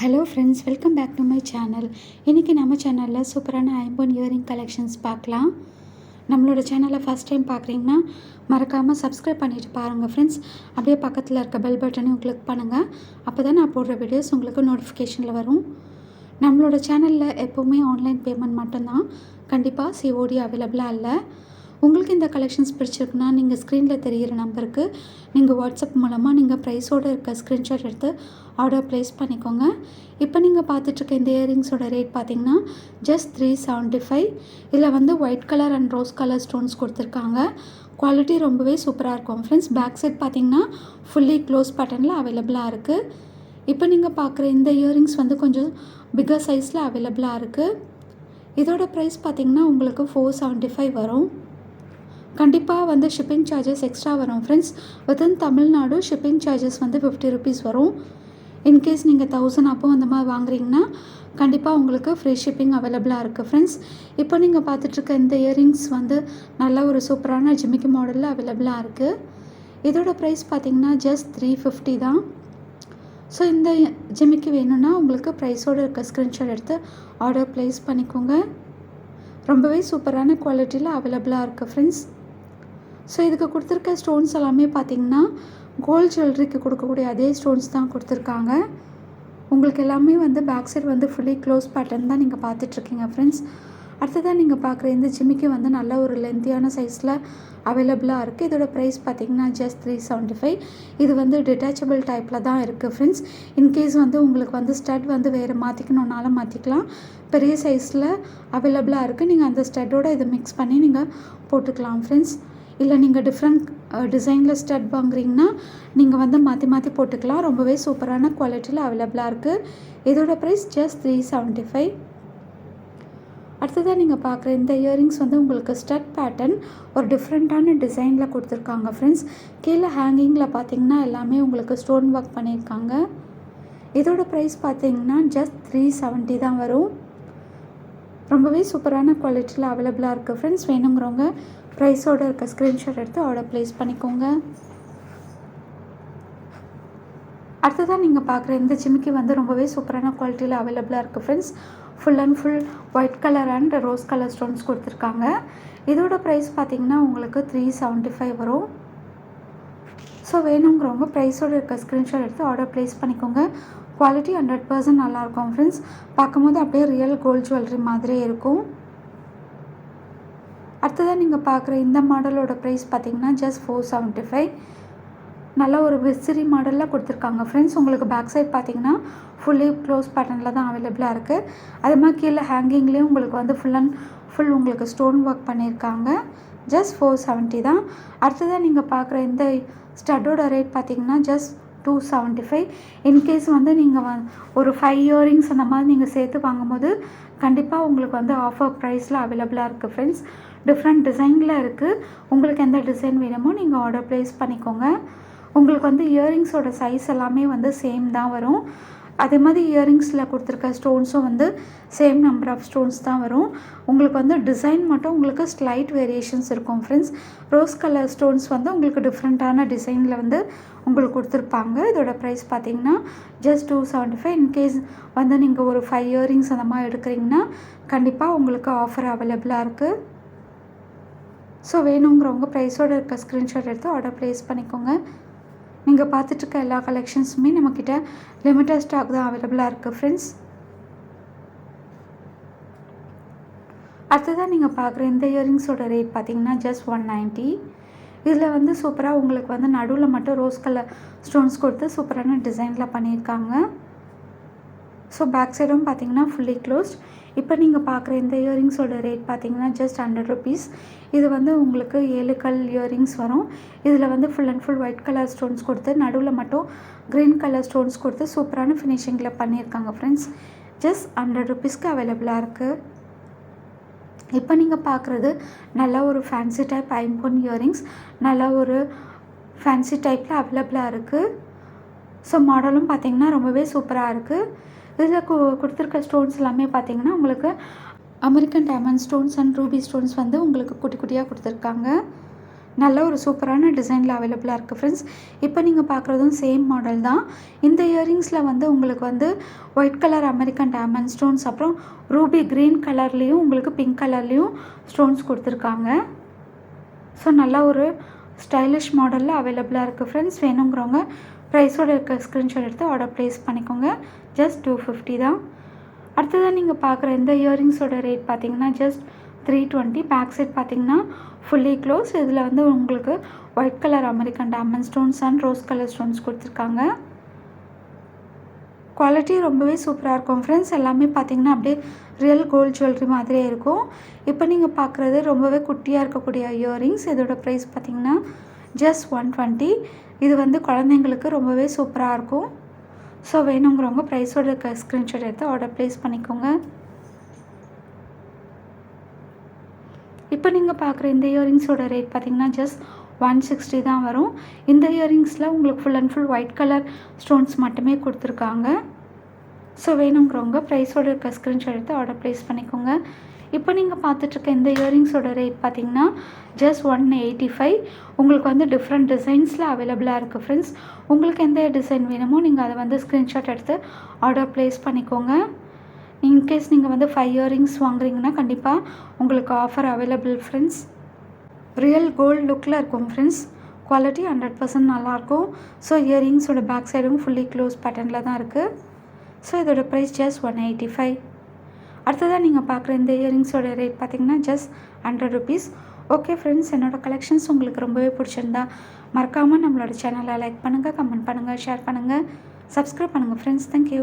Hello friends welcome back to my channel இன்றைக்கி நம்ம சேனலில் சூப்பரான ஐம்பொன் இயரிங் கலெக்ஷன்ஸ் பார்க்கலாம். நம்மளோட சேனலை ஃபஸ்ட் டைம் பார்க்குறீங்கன்னா மறக்காமல் சப்ஸ்கிரைப் பண்ணிவிட்டு பாருங்கள் ஃப்ரெண்ட்ஸ் அப்படியே பக்கத்தில் இருக்க பெல் பட்டனையும் கிளிக் பண்ணுங்கள் அப்போ தான் நான் போடுற வீடியோஸ் உங்களுக்கு நோட்டிஃபிகேஷனில் வரும். நம்மளோட சேனலில் எப்போவுமே ஆன்லைன் பேமெண்ட் மட்டும்தான். கண்டிப்பாக சிஓடி அவைலபிளாக இல்லை. உங்களுக்கு இந்த கலெக்ஷன்ஸ் பிடிச்சிருக்குன்னா நீங்கள் ஸ்க்ரீனில் தெரிகிற நம்பருக்கு நீங்கள் வாட்ஸ்அப் மூலமாக நீங்கள் ப்ரைஸோடு இருக்க ஸ்க்ரீன்ஷாட் எடுத்து ஆர்டர் ப்ளேஸ் பண்ணிக்கோங்க. இப்போ நீங்கள் பார்த்துட்ருக்க இந்த இயரிங்ஸோட ரேட் பார்த்தீங்கன்னா ஜஸ்ட் த்ரீ செவன்ட்டி ஃபைவ் இதில் வந்து white colour and rose colour stones கொடுத்துருக்காங்க. குவாலிட்டி ரொம்பவே சூப்பராக இருக்கும். ஃப்ரெண்ட்ஸ் பேக் சைட் பார்த்தீங்கன்னா ஃபுல்லி க்ளோஸ் பட்டனில் அவைலபிளாக இருக்குது இப்போ நீங்கள் பார்க்குற இந்த இயரிங்ஸ் வந்து கொஞ்சம் பிக்கர் சைஸில் அவைலபிளாக இருக்குது இதோட ப்ரைஸ் பார்த்தீங்கன்னா உங்களுக்கு ஃபோர் செவன்ட்டி ஃபைவ் வரும். கண்டிப்பாக வந்து ஷிப்பிங் சார்ஜஸ் எக்ஸ்ட்ரா வரும். Friends within Tamil Nadu shipping charges வந்து ஃபிஃப்டி ருபீஸ் வரும். இன்கேஸ் நீங்கள் தௌசண்ட் அப்போ அந்த மாதிரி வாங்குறீங்கன்னா கண்டிப்பாக உங்களுக்கு ஃப்ரீ ஷிப்பிங் அவைலபிளாக இருக்குது ஃப்ரெண்ட்ஸ் இப்போ நீங்கள் பார்த்துட்ருக்க இந்த இயரிங்ஸ் வந்து நல்ல ஒரு சூப்பரான ஜிமிக்கி மாடலில் அவைலபிளாக இருக்குது இதோட ப்ரைஸ் பார்த்தீங்கன்னா ஜஸ்ட் த்ரீ ஃபிஃப்டி தான். ஸோ இந்த ஜிமிக்கி வேணும்னா உங்களுக்கு ப்ரைஸோடு இருக்க ஸ்க்ரீன்ஷாட் எடுத்து ஆர்டர் ப்ளேஸ் பண்ணிக்கோங்க. ரொம்பவே சூப்பரான குவாலிட்டியில் அவைலபிளாக இருக்குது ஃப்ரெண்ட்ஸ் ஸோ இதுக்கு கொடுத்துருக்க ஸ்டோன்ஸ் எல்லாமே பார்த்தீங்கன்னா கோல்ட் ஜுவல்லரிக்கு கொடுக்கக்கூடிய அதே ஸ்டோன்ஸ் தான் கொடுத்துருக்காங்க. உங்களுக்கு எல்லாமே வந்து பேக் சைடு வந்து ஃபுல்லி க்ளோஸ் பேட்டர்ன் தான் நீங்கள் பார்த்துட்ருக்கீங்க ஃப்ரெண்ட்ஸ் அடுத்ததாக நீங்கள் பார்க்குற இந்த ஜிம்மிக்கு வந்து நல்ல ஒரு லென்த்தியான சைஸில் அவைலபிளாக இருக்குது இதோட ப்ரைஸ் பார்த்தீங்கன்னா ஜஸ்ட் த்ரீ செவன்ட்டி ஃபைவ் இது வந்து டிட்டாச்சபிள் டைப்பில் தான் இருக்குது ஃப்ரெண்ட்ஸ் இன்கேஸ் வந்து உங்களுக்கு வந்து ஸ்டட் வந்து வேறு மாற்றிக்கணுன்னாலும் மாற்றிக்கலாம் பெரிய சைஸில் அவைலபிளாக இருக்குது நீங்கள் அந்த ஸ்டட்டோட இதை மிக்ஸ் பண்ணி நீங்கள் போட்டுக்கலாம் ஃப்ரெண்ட்ஸ் இல்லை நீங்கள் டிஃப்ரெண்ட் டிசைனில் ஸ்டட் வாங்குறீங்கன்னா நீங்கள் வந்து மாற்றி மாற்றி போட்டுக்கலாம். ரொம்பவே சூப்பரான குவாலிட்டியில் அவைலபிளாக இருக்குது இதோட price just three seventy five அடுத்ததாக நீங்கள் பார்க்குற இந்த இயரிங்ஸ் வந்து உங்களுக்கு ஸ்டட் பேட்டர்ன் ஒரு டிஃப்ரெண்ட்டான டிசைனில் கொடுத்துருக்காங்க ஃப்ரெண்ட்ஸ் கீழே ஹேங்கிங்கில் பார்த்தீங்கன்னா எல்லாமே உங்களுக்கு ஸ்டோன் ஒர்க் பண்ணியிருக்காங்க. இதோட ப்ரைஸ் பார்த்தீங்கன்னா ஜஸ்ட் த்ரீ செவன்ட்டி தான் வரும். ரொம்பவே சூப்பரான குவாலிட்டியில் அவைலபிளாக இருக்குது ஃப்ரெண்ட்ஸ் வேணுங்கிறவங்க ப்ரைஸோடு இருக்க ஸ்க்ரீன்ஷாட் எடுத்து ஆர்டர் ப்ளேஸ் பண்ணிக்கோங்க. அடுத்ததாக நீங்கள் பார்க்குற இந்த ஜிமிக்கி வந்து ரொம்பவே சூப்பரான குவாலிட்டியில் அவைலபிளாக இருக்குது friends full and full white colour and rose colour stones கொடுத்துருக்காங்க. இதோட ப்ரைஸ் பார்த்திங்கன்னா உங்களுக்கு த்ரீ செவன்ட்டி ஃபைவ் வரும். ஸோ வேணுங்கிறவங்க ப்ரைஸோடு இருக்க ஸ்க்ரீன்ஷாட் எடுத்து ஆர்டர் ப்ளேஸ் பண்ணிக்கோங்க. குவாலிட்டி ஹண்ட்ரட் பர்சன்ட் நல்லாயிருக்கும் ஃப்ரெண்ட்ஸ் பார்க்கும்போது அப்படியே ரியல் கோல்ட் ஜுவல்லரி மாதிரியே இருக்கும். அடுத்ததாக நீங்கள் பார்க்குற இந்த மாடலோட ப்ரைஸ் பார்த்தீங்கன்னா ஜஸ்ட் ஃபோர் செவன்ட்டி ஃபைவ் நல்ல ஒரு விசிறி மாடலில் கொடுத்துருக்காங்க ஃப்ரெண்ட்ஸ் உங்களுக்கு பேக் சைட் பார்த்தீங்கன்னா ஃபுல்லி க்ளோஸ் பேட்டர்னில் தான் அவைலபிளாக இருக்குது அதே மாதிரி கீழே ஹேங்கிங்லேயும் உங்களுக்கு வந்து ஃபுல் அண்ட் ஃபுல் உங்களுக்கு ஸ்டோன் ஒர்க் பண்ணியிருக்காங்க. ஜஸ்ட் ஃபோர் செவன்ட்டி தான். அடுத்ததாக நீங்கள் பார்க்குற இந்த ஸ்டட்டோட ரேட் பார்த்தீங்கன்னா just two seventy five in case வந்து நீங்கள் வ ஒரு ஃபைவ் இயரிங்ஸ் அந்த மாதிரி நீங்கள் சேர்த்து வாங்கும்போது கண்டிப்பாக உங்களுக்கு வந்து ஆஃபர் ப்ரைஸில் அவைலபிளாக இருக்குது ஃப்ரெண்ட்ஸ் டிஃப்ரெண்ட் டிசைனில் இருக்குது உங்களுக்கு எந்த டிசைன் வேணுமோ நீங்கள் ஆர்டர் ப்ளேஸ் பண்ணிக்கோங்க. உங்களுக்கு வந்து இயரிங்ஸோட சைஸ் எல்லாமே வந்து சேம் தான் வரும். அதே மாதிரி இயரிங்ஸில் கொடுத்துருக்க ஸ்டோன்ஸும் வந்து சேம் நம்பர் ஆஃப் ஸ்டோன்ஸ் தான் வரும். உங்களுக்கு வந்து டிசைன் மட்டும் உங்களுக்கு ஸ்லைட் வேரியேஷன்ஸ் இருக்கும் ஃப்ரெண்ட்ஸ் ரோஸ் கலர் ஸ்டோன்ஸ் வந்து உங்களுக்கு டிஃப்ரெண்ட்டான டிசைனில் வந்து உங்களுக்கு கொடுத்துருப்பாங்க. இதோட ப்ரைஸ் பார்த்தீங்கன்னா just two seventy five in case வந்து நீங்கள் ஒரு ஃபைவ் இயரிங்ஸ் அந்த மாதிரி எடுக்கிறீங்கன்னா கண்டிப்பாக உங்களுக்கு ஆஃபர் அவைலபிளாக இருக்குது ஸோ வேணுங்கிறவங்க ப்ரைஸோடு இருக்க ஸ்க்ரீன்ஷாட் எடுத்து ஆர்டர் ப்ளேஸ் பண்ணிக்கோங்க. நீங்கள் பார்த்துட்ருக்க எல்லா கலெக்ஷன்ஸுமே நம்மக்கிட்ட லிமிட்டட் ஸ்டாக் தான் அவைலபிளாக இருக்குது ஃப்ரெண்ட்ஸ் அடுத்ததாக நீங்கள் பார்க்குற இந்த இயரிங்ஸோட ரேட் பார்த்தீங்கன்னா ஜஸ்ட் ஒன் நைன்ட்டி இதில் வந்து சூப்பராக உங்களுக்கு வந்து நடுவில் மட்டும் ரோஸ் கலர் ஸ்டோன்ஸ் கொடுத்து சூப்பரான டிசைனில் பண்ணியிருக்காங்க. ஸோ பேக் சைடும் பார்த்தீங்கன்னா ஃபுல்லி க்ளோஸ்ட் இப்போ நீங்கள் பார்க்குற இந்த இயரிங்ஸோட ரேட் பார்த்தீங்கன்னா ஜஸ்ட் ஹண்ட்ரட் ருபீஸ் இது வந்து உங்களுக்கு ஏழு கல் இயரிங்ஸ் வரும். இதில் வந்து full and full white colour stones கொடுத்து நடுவில் மட்டும் க்ரீன் கலர் ஸ்டோன்ஸ் கொடுத்து சூப்பரான ஃபினிஷிங்கில் பண்ணியிருக்காங்க ஃப்ரெண்ட்ஸ் ஜஸ்ட் ஹண்ட்ரட் ருபீஸ்க்கு அவைலபிளாக இருக்குது இப்போ நீங்கள் பார்க்குறது நல்ல ஒரு ஃபேன்சி டைப் ஐம்பொன் இயரிங்ஸ் நல்ல ஒரு ஃபேன்சி டைப்பில் அவைலபிளாக இருக்குது ஸோ மாடலும் பார்த்திங்கன்னா ரொம்பவே சூப்பராக இருக்குது இதில் கு கொடுத்துருக்க ஸ்டோன்ஸ் எல்லாமே பார்த்தீங்கன்னா உங்களுக்கு American diamond stones and ruby stones வந்து உங்களுக்கு குட்டி குட்டியாக கொடுத்துருக்காங்க. நல்ல ஒரு சூப்பரான டிசைனில் அவைலபிளாக இருக்குது ஃப்ரெண்ட்ஸ் இப்போ நீங்கள் பார்க்குறதும் சேம் மாடல் தான். இந்த இயரிங்ஸில் வந்து உங்களுக்கு வந்து white colour American diamond stones அப்புறம் ரூபி க்ரீன் கலர்லேயும் உங்களுக்கு பிங்க் கலர்லேயும் ஸ்டோன்ஸ் கொடுத்துருக்காங்க. ஸோ நல்ல ஒரு ஸ்டைலிஷ் மாடலில் அவைலபிளாக இருக்குது ஃப்ரெண்ட்ஸ் வேணுங்கிறவங்க ப்ரைஸோடு இருக்க ஸ்க்ரீன்ஷாட் எடுத்து ஆர்டர் ப்ளேஸ் பண்ணிக்கோங்க. ஜஸ்ட் டூ ஃபிஃப்டி தான். அடுத்ததாக நீங்கள் பார்க்குற இந்த இயரிங்ஸோட ரேட் பார்த்தீங்கன்னா just three twenty back side பார்த்தீங்கன்னா ஃபுல்லி க்ளோஸ் இதில் வந்து உங்களுக்கு white colour American diamond stones and rose colour stones கொடுத்துருக்காங்க. குவாலிட்டி ரொம்பவே சூப்பராக இருக்கும் ஃப்ரெண்ட்ஸ் எல்லாமே பார்த்தீங்கன்னா அப்படியே ரியல் கோல்ட் ஜுவல்லரி மாதிரியே இருக்கும். இப்போ நீங்கள் பார்க்குறது ரொம்பவே குட்டியாக இருக்கக்கூடிய இயரிங்ஸ் இதோட ப்ரைஸ் பார்த்தீங்கன்னா ஜஸ்ட் ஒன் டுவெண்ட்டி இது வந்து குழந்தைங்களுக்கு ரொம்பவே சூப்பராக இருக்கும். ஸோ வேணுங்கிறவங்க ப்ரைஸோட ஸ்க்ரீன்ஷாட் எடுத்து ஆர்டர் ப்ளேஸ் பண்ணிக்கோங்க. இப்போ நீங்கள் பார்க்குற இந்த இயரிங்ஸோட ரேட் பார்த்தீங்கன்னா ஜஸ்ட் ஒன் சிக்ஸ்டி தான் வரும். இந்த இயரிங்ஸில் உங்களுக்கு full and full white colour stones மட்டுமே கொடுத்துருக்காங்க. ஸோ வேணுங்கிறவங்க ப்ரைஸோட இருக்க ஸ்க்ரீன்ஷாட் எடுத்து ஆர்டர் ப்ளேஸ் பண்ணிக்கோங்க. இப்போ நீங்கள் பார்த்துட்ருக்க இந்த இயரிங்ஸோட ரேட் பார்த்தீங்கன்னா ஜஸ்ட் ஒன் எயிட்டி ஃபைவ் உங்களுக்கு வந்து டிஃப்ரெண்ட் டிசைன்ஸில் அவைலபிளாக இருக்குது ஃப்ரெண்ட்ஸ் உங்களுக்கு எந்த டிசைன் வேணுமோ நீங்கள் அதை வந்து ஸ்க்ரீன்ஷாட் எடுத்து ஆர்டர் ப்ளேஸ் பண்ணிக்கோங்க. இன்கேஸ் நீங்கள் வந்து ஃபைவ் இயரிங்ஸ் வாங்குறீங்கன்னா கண்டிப்பாக உங்களுக்கு offer available friends real gold லுக்கில் இருக்கும் ஃப்ரெண்ட்ஸ் குவாலிட்டி ஹண்ட்ரட் பர்சன்ட் நல்லாயிருக்கும். ஸோ இயரிங்ஸோட பேக் சைடும் ஃபுல்லி க்ளோஸ் பேட்டர்னில் தான் இருக்குது ஸோ இதோட price just one eighty five அடுத்ததாக நீங்கள் பார்க்குற இந்த இயரிங்ஸோட ரேட் பார்த்தீங்கன்னா just hundred rupees okay friends என்னோடய கலெக்ஷன்ஸ் உங்களுக்கு ரொம்பவே பிடிச்சிருந்தா மறக்காமல் நம்மளோட சேனலை லைக் பண்ணுங்கள் கமெண்ட் பண்ணுங்கள் ஷேர் பண்ணுங்கள் சப்ஸ்கிரைப் பண்ணுங்கள் ஃப்ரெண்ட்ஸ் தேங்க்யூ